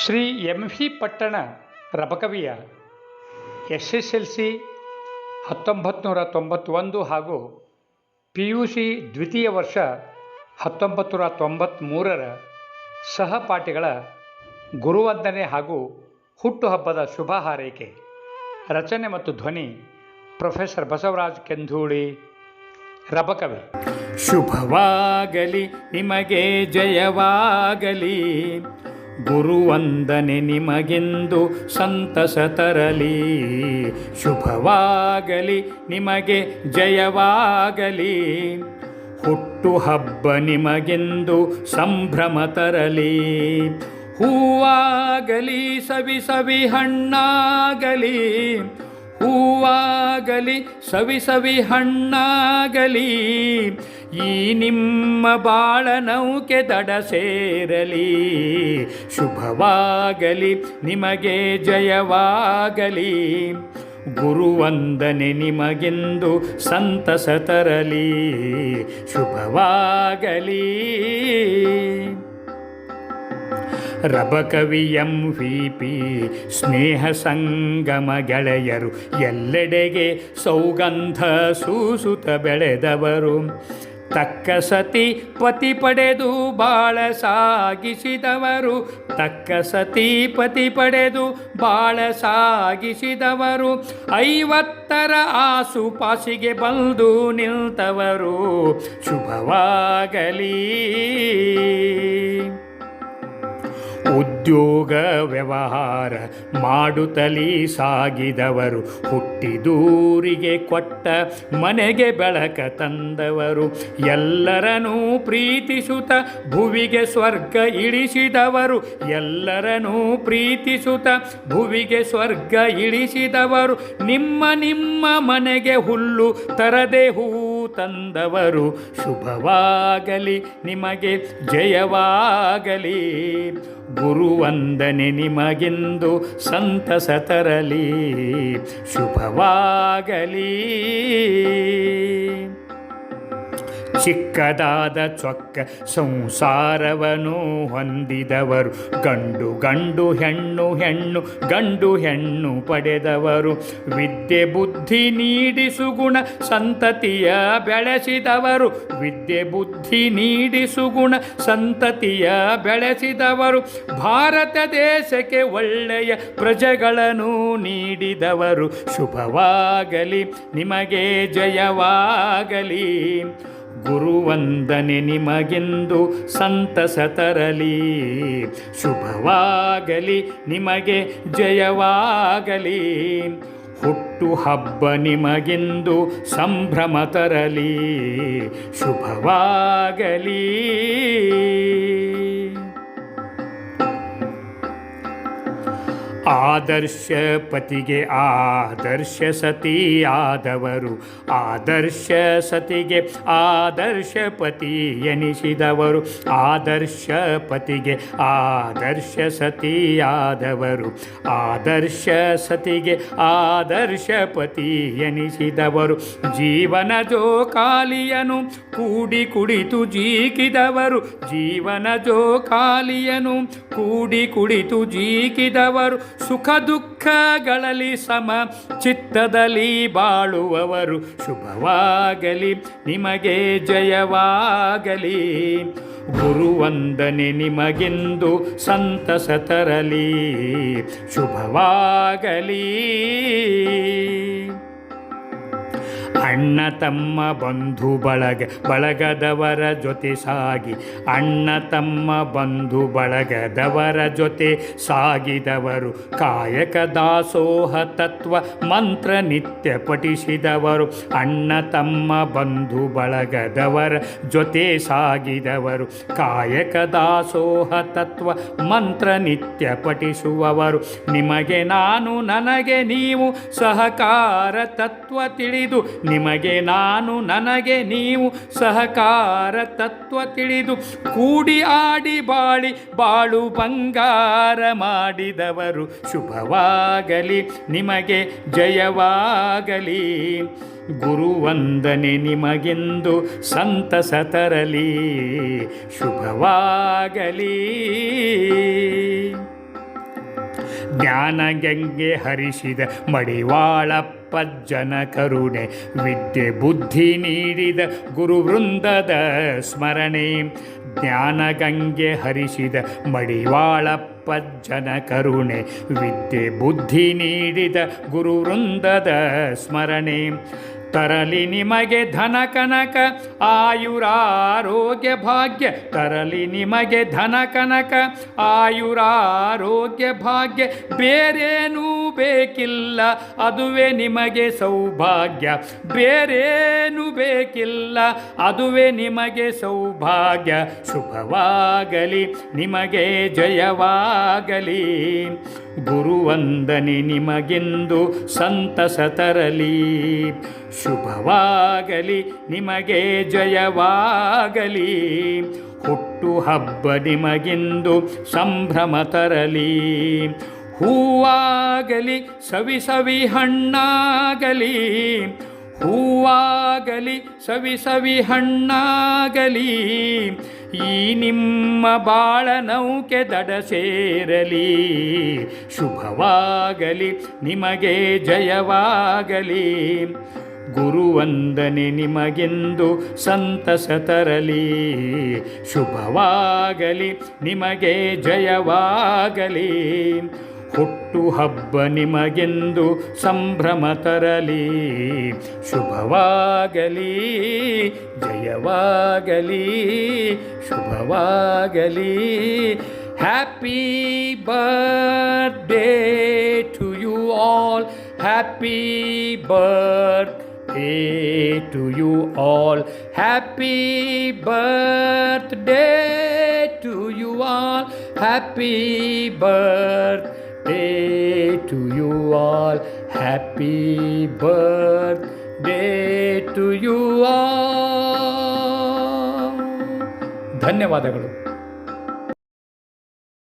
Shri M ಹಿ ಪಟ್ಟಣ ರಬಕವಿಯ ಎಸ್ ಎಸ್ ಎಲ್ ಸಿ ಹತ್ತೊಂಬತ್ತು ನೂರ ತೊಂಬತ್ತೊಂದು ಹಾಗೂ ಪಿ ಯು ಸಿ ದ್ವಿತೀಯ ವರ್ಷ ಹತ್ತೊಂಬತ್ತು ನೂರ ತೊಂಬತ್ತ್ಮೂರರ ಸಹಪಾಠಿಗಳ ಗುರುವಂದನೆ ಹಾಗೂ ಹುಟ್ಟುಹಬ್ಬದ ಶುಭ ಹಾರೈಕೆ ರಚನೆ ಮತ್ತು ಧ್ವನಿ ಪ್ರೊಫೆಸರ್ ಬಸವರಾಜ್ ಕೆಂಧೂಳಿ, ರಬಕವಿ. ಶುಭವಾಗಲಿ, ನಿಮಗೆ ಜಯವಾಗಲಿ. ಗುರುವಂದನೆ ನಿಮಗೆಂದು ಸಂತಸ ತರಲಿ. ಶುಭವಾಗಲಿ, ನಿಮಗೆ ಜಯವಾಗಲಿ. ಹುಟ್ಟುಹಬ್ಬ ನಿಮಗೆಂದು ಸಂಭ್ರಮ ತರಲಿ. ಹೂವಾಗಲಿ, ಸವಿ ಸವಿ ಹಣ್ಣಾಗಲಿ. ಹೂವಾಗಲಿ, ಸವಿ ಸವಿ ಹಣ್ಣಾಗಲಿ, ಈ ನಿಮ್ಮ ಬಾಳ ನೌಕೆ ದಡ ಸೇರಲಿ. ಶುಭವಾಗಲಿ, ನಿಮಗೆ ಜಯವಾಗಲಿ. ಗುರುವಂದನೆ ನಿಮಗೆಂದು ಸಂತಸ ತರಲಿ. ಶುಭವಾಗಲಿ. ರಬಕವಿ ವಿಪಿ ಸ್ನೇಹ ಸಂಗಮ ಗೆಳೆಯರು ಎಲ್ಲೆಡೆಗೆ ಸೌಗಂಧ ಸೂಸುತ ಬೆಳೆದವರು. ತಕ್ಕ ಸತಿ ಪತಿ ಪಡೆದು ಬಾಳ ಸಾಗಿಸಿದವರು. ತಕ್ಕ ಸತಿ ಪತಿ ಪಡೆದು ಬಾಳ ಸಾಗಿಸಿದವರು. ಐವತ್ತರ ಆಸುಪಾಸಿಗೆ ಬಂದು ನಿಲ್ತವರು. ಶುಭವಾಗಲಿ. ಉದ್ಯೋಗ ವ್ಯವಹಾರ ಮಾಡುತ್ತಲೀ ಸಾಗಿದವರು. ಹುಟ್ಟಿದೂರಿಗೆ ಕೊಟ್ಟ ಮನೆಗೆ ಬೆಳಕ ತಂದವರು. ಎಲ್ಲರನ್ನೂ ಪ್ರೀತಿಸುತ್ತ ಭುವಿಗೆ ಸ್ವರ್ಗ ಇಳಿಸಿದವರು. ಎಲ್ಲರನ್ನೂ ಪ್ರೀತಿಸುತ್ತ ಭುವಿಗೆ ಸ್ವರ್ಗ ಇಳಿಸಿದವರು. ನಿಮ್ಮ ನಿಮ್ಮ ಮನೆಗೆ ಹುಲ್ಲು ತರದೆ ಹೂ ತಂದವರು ಶುಭವಾಗಲಿ ನಿಮಗೆ ಜಯವಾಗಲಿ. ಗುರುವಂದನೆ ನಿಮಗೆಂದು ಸಂತಸ ತರಲಿ ಶುಭವಾಗಲಿ. ಚಿಕ್ಕದಾದ ಚೊಕ್ಕ ಸಂಸಾರವನ್ನು ಹೊಂದಿದವರು. ಗಂಡು ಗಂಡು, ಹೆಣ್ಣು ಹೆಣ್ಣು, ಗಂಡು ಹೆಣ್ಣು ಪಡೆದವರು. ವಿದ್ಯೆ ಬುದ್ಧಿ ನೀಡಿಸುಗುಣ ಸಂತತಿಯ ಬೆಳೆಸಿದವರು. ವಿದ್ಯೆ ಬುದ್ಧಿ ನೀಡಿಸುಗುಣ ಸಂತತಿಯ ಬೆಳೆಸಿದವರು. ಭಾರತ ದೇಶಕ್ಕೆ ಒಳ್ಳೆಯ ಪ್ರಜೆಗಳನ್ನು ನೀಡಿದವರು. ಶುಭವಾಗಲಿ, ನಿಮಗೆ ಜಯವಾಗಲಿ. ಗುರುವಂದನೆ ನಿಮಗೆಂದು ಸಂತಸ ತರಲಿ. ಶುಭವಾಗಲಿ ನಿಮಗೆ ಜಯವಾಗಲಿ. ಹುಟ್ಟು ಹಬ್ಬ ನಿಮಗೆಂದು ಸಂಭ್ರಮ ತರಲಿ. ಶುಭವಾಗಲಿ. ಆದರ್ಶ ಪತಿಗೆ ಆದರ್ಶ ಸತಿ ಆದವರು. ಆದರ್ಶ ಸತಿಗೆ ಆದರ್ಶ ಪತಿ ಎನಿಸಿದವರು. ಆದರ್ಶ ಪತಿಗೆ ಆದರ್ಶ ಸತಿ ಆದವರು. ಆದರ್ಶ ಸತಿಗೆ ಆದರ್ಶ ಪತಿ ಎನಿಸಿದವರು. ಜೀವನ ಜೋಕಾಲಿಯನು ಕೂಡಿ ಕುಡಿತು ಜೀಕಿದವರು. ಜೀವನ ಜೋಕಾಲಿಯನು ಕೂಡಿ ಕುಡಿತು ಜೀಕಿದವರು. ಸುಖ ದುಃಖಗಳಲ್ಲಿ ಸಮ ಚಿತ್ತದಲ್ಲಿ ಬಾಳುವವರು ಶುಭವಾಗಲಿ ನಿಮಗೆ ಜಯವಾಗಲಿ. ಗುರುವಂದನೆ ನಿಮಗೆಂದು ಸಂತಸ ತರಲಿ ಶುಭವಾಗಲಿ. ಅಣ್ಣ ತಮ್ಮ ಬಂಧು ಬಳಗ, ಬಳಗದವರ ಜೊತೆ ಸಾಗಿ. ಅಣ್ಣ ತಮ್ಮ ಬಂಧು ಬಳಗದವರ ಜೊತೆ ಸಾಗಿದವರು. ಕಾಯಕ ದಾಸೋಹ ತತ್ವ ಮಂತ್ರ ನಿತ್ಯ ಪಠಿಸಿದವರು. ಅಣ್ಣ ತಮ್ಮ ಬಂಧು ಬಳಗದವರ ಜೊತೆ ಸಾಗಿದವರು. ಕಾಯಕ ದಾಸೋಹ ತತ್ವ ಮಂತ್ರ ನಿತ್ಯ ಪಠಿಸುವವರು. ನಿಮಗೆ ನಾನು, ನನಗೆ ನೀವು ಸಹಕಾರ ತತ್ವ ತಿಳಿದು ನಿಮಗೆ ನಾನು, ನನಗೆ ನೀವು ಸಹಕಾರ ತತ್ವ ತಿಳಿದು ಕೂಡಿ ಆಡಿ ಬಾಳಿ ಬಾಳು ಬಂಗಾರ ಮಾಡಿದವರು ಶುಭವಾಗಲಿ, ನಿಮಗೆ ಜಯವಾಗಲಿ. ಗುರುವಂದನೆ ನಿಮಗೆಂದು ಸಂತಸ ತರಲಿ, ಶುಭವಾಗಲಿ. ಜ್ಞಾನ ಗಂಗೆ ಹರಿಸಿದ ಮಡಿವಾಳಪ್ಪಜ್ಜನ ಕರುಣೆ ವಿದ್ಯೆ ಬುದ್ಧಿ ನೀಡಿದ ಗುರುವೃಂದದ ಸ್ಮರಣೆ, ಜ್ಞಾನಗಂಗೆ ಹರಿಸಿದ ಮಡಿವಾಳಪ್ಪಜ್ಜನ ಕರುಣೆ ವಿದ್ಯೆ ಬುದ್ಧಿ ನೀಡಿದ ಗುರುವೃಂದದ ಸ್ಮರಣೆ. ತರಲಿ ನಿಮಗೆ ಧನ ಕನಕ, ಆಯುರಾರೋಗ್ಯ ಭಾಗ್ಯ. ತರಲಿ ನಿಮಗೆ ಧನ ಕನಕ, ಆಯುರಾರೋಗ್ಯ ಭಾಗ್ಯ. ಬೇರೇನೂ ಬೇಕಿಲ್ಲ, ಅದುವೇ ನಿಮಗೆ ಸೌಭಾಗ್ಯ. ಬೇರೇನು ಬೇಕಿಲ್ಲ, ಅದುವೇ ನಿಮಗೆ ಸೌಭಾಗ್ಯ. ಶುಭವಾಗಲಿ, ನಿಮಗೆ ಜಯವಾಗಲಿ. ಗುರುವಂದನೆ ನಿಮಗೆಂದು ಸಂತಸ ತರಲಿ. ಶುಭವಾಗಲಿ, ನಿಮಗೆ ಜಯವಾಗಲಿ. ಹುಟ್ಟು ಹಬ್ಬ ನಿಮಗೆಂದು ಸಂಭ್ರಮ ತರಲಿ. ಹೂವಾಗಲಿ ಸವಿ ಸವಿ ಹಣ್ಣಾಗಲಿ, ಹೂವಾಗಲಿ ಸವಿ ಸವಿ ಹಣ್ಣಾಗಲಿ, ಈ ನಿಮ್ಮ ಬಾಳ ನೌಕೆ ದಡ ಸೇರಲಿ. ಶುಭವಾಗಲಿ, ನಿಮಗೆ ಜಯವಾಗಲಿ. ಗುರುವಂದನೆ ನಿಮಗೆಂದು ಸಂತಸ ತರಲಿ. ಶುಭವಾಗಲಿ, ನಿಮಗೆ ಜಯವಾಗಲಿ. ಹುಟ್ಟು ಹಬ್ಬ ನಿಮಗೆಂದು ಸಂಭ್ರಮ ತರಲಿ. ಶುಭವಾಗಲಿ, ಜಯವಾಗಲಿ, ಶುಭವಾಗಲಿ. Happy birthday to you all happy birth to you all happy birthday to you all happy birthday. To you all. Happy birthday to you all. ಧನ್ಯವಾದಗಳು